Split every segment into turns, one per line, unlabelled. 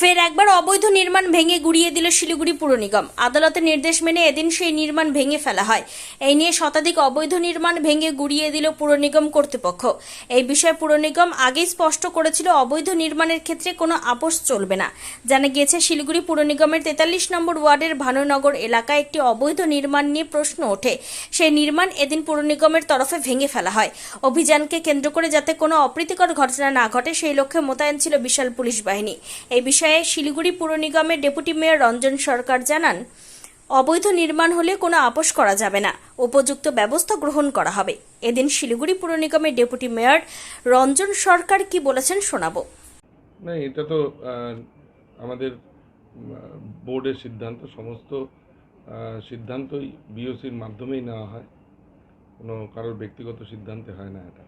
ফের একবার অবৈধ নির্মাণ ভেঙে গুড়িয়ে দিল শিলিগুড়ি পুর নিগম। আদালতের নির্দেশ মেনে এদিন সেই নির্মাণ ভেঙে ফেলা হয়। এই নিয়ে শতাধিক অবৈধ নির্মাণ ভেঙে গুড়িয়ে দিল পুর নিগম কর্তৃপক্ষ। এই বিষয়ে পুর নিগম আগেই স্পষ্ট করেছিল অবৈধ নির্মাণের ক্ষেত্রে কোনো আপোষ চলবে না। জানা গিয়েছে, শিলিগুড়ি পুর নিগমের তেতাল্লিশ নম্বর ওয়ার্ডের ভানুনগর এলাকায় একটি অবৈধ নির্মাণ নিয়ে প্রশ্ন ওঠে। সেই নির্মাণ এদিন পুর নিগমের তরফে ভেঙে ফেলা হয়। অভিযানকে কেন্দ্র করে যাতে কোনো অপ্রীতিকর ঘটনা না ঘটে, সেই লক্ষ্যে মোতায়েন ছিল বিশাল পুলিশ বাহিনী। এই বিষয়ে শিলিগুড়ি পুর নিগমের ডেপুটি মেয়র রঞ্জন সরকার জানান, অবৈধ নির্মাণ হলে কোনো আপোষ করা যাবে না, উপযুক্ত ব্যবস্থা গ্রহণ করা হবে। এদিন শিলিগুড়ি পুর নিগমের ডেপুটি মেয়র রঞ্জন সরকার কি বলেছেন শোনাবো।
না, এটা তো আমাদের বোর্ডের সিদ্ধান্ত, সমস্ত সিদ্ধান্তই বিওসির মাধ্যমেই নেওয়া হয়। কোনো কারোর ব্যক্তিগত সিদ্ধান্তে হয় না এটা।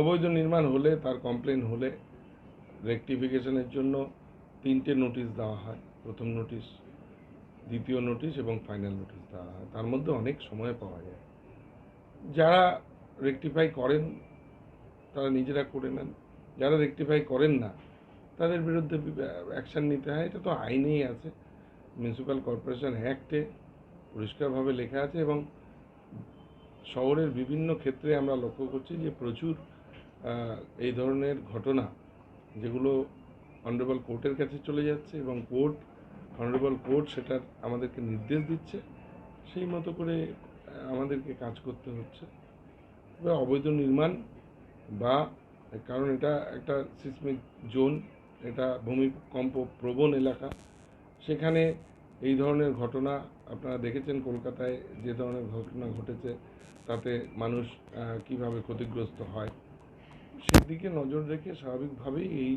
অবৈধ নির্মাণ হলে, তার কমপ্লেন হলে রেকটিফিকেশনের জন্য তিনটে নোটিশ দেওয়া হয়। প্রথম নোটিশ দ্বিতীয় নোটিশ এবং ফাইনাল নোটিশ দেওয়া হয়। তার মধ্যে অনেক সময় পাওয়া যায়। যারা রেকটিফাই করেন, তারা নিজেরা করে নেন। যারা রেকটিফাই করেন না, তাদের বিরুদ্ধে অ্যাকশান নিতে হয়। এটা তো আইনেই আছে। মিউনিসিপ্যাল কর্পোরেশন অ্যাক্টে পরিষ্কারভাবে লেখা আছে এবং শহরের বিভিন্ন ক্ষেত্রে আমরা লক্ষ্য করছি যে প্রচুর এই ধরনের ঘটনা যেগুলো অনারেবল কোর্টের কাছে চলে যাচ্ছে এবং কোর্ট অনারেবল কোর্ট সেটার আমাদেরকে নির্দেশ দিচ্ছে। সেই মতো করে আমাদেরকে কাজ করতে হচ্ছে। তবে অবৈধ নির্মাণ বা, কারণ এটা একটা সিসমিক জোন এটা ভূমিকম্প প্রবণ এলাকা। সেখানে এই ধরনের ঘটনা আপনারা দেখেছেন কলকাতায় যে ধরনের ঘটনা ঘটেছে, তাতে মানুষ কীভাবে ক্ষতিগ্রস্ত হয়। সেদিকে নজর রেখে স্বাভাবিকভাবেই এই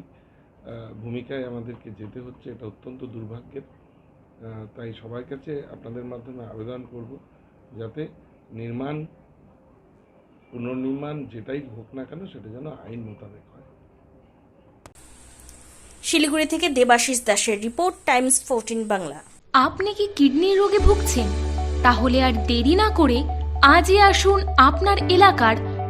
ভূমিকায় আমাদেরকে যেতে হচ্ছে এটা অত্যন্ত দুর্ভাগ্যের। তাই সবার কাছে আপনাদের মাধ্যমে আবেদন করব যাতে নির্মাণ পুনর্নির্মাণ যেটাই হোক না কেন সেটা যেন আইন মোতাবেক হয়।
শিলিগুড়ি থেকে দেবাশিস দাসের রিপোর্ট টাইমস ফোরটিন বাংলা।
আপনি কি কিডনির রোগে ভুগছেন? তাহলে আর দেরি না করে আজই আসুন আপনার এলাকার